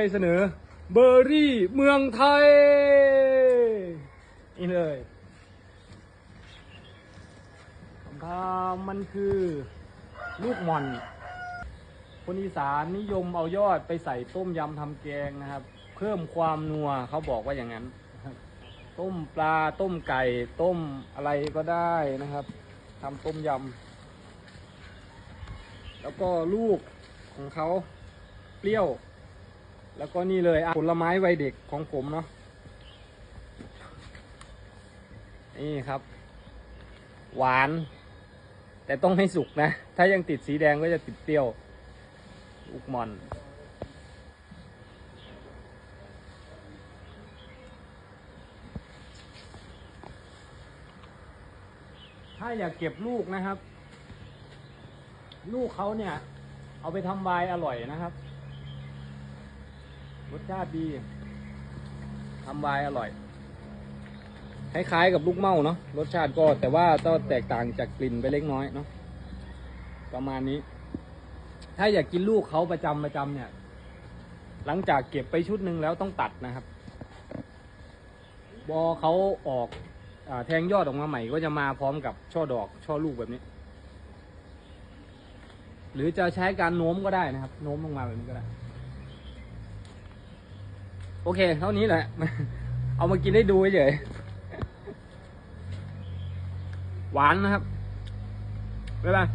ใจเสนอเบอร์รี่เมืองไทย นี่เลยคำถามมันคือ ลูกหม่อน คนอีสานนิยมเอายอดไปใส่ต้มยำทำแกงนะครับ เพิ่มความนัวเขาบอกว่าอย่างนั้น ต้มปลาต้มไก่ ต้มอะไรก็ได้นะครับทำต้มยำแล้วก็ลูกของเขาเปรี้ยว แล้วก็นี่เลยผลไม้วัยเด็กของผมเนาะนี่ครับ หวาน แต่ต้องให้สุกนะ ถ้ายังติดสีแดงก็จะติดเปรี้ยวลูกมอนถ้าอยากเก็บลูกนะครับ ลูกเขาเนี่ย เอาไปทำวน์อร่อยนะครับ สชาติดีทำวน์อร่อยคล้ายๆกับลูกเม่าเนาะรสชาติก็แต่ว่าก็แตกต่างจากกลิ่นไปเล็กน้อยเนาะประมาณนี้ ถ้าอยากกินลูกเขาประจำประจำเนี่ย หลังจากเก็บไปชุดหนึ่งแล้วต้องตัดนะครับบอเขาออกอแทงยอดออกมาใหม่ก็จะมาพร้อมกับช่อดอกช่อลูกแบบนี้ หรือจะใช้การโน้มก็ได้นะครับ โน้มลงมาแบบนี้ก็ได้ โอเค เท่านี้แหละ เอามากินได้ดูเฉยหวานนะครับบ๊ายบาย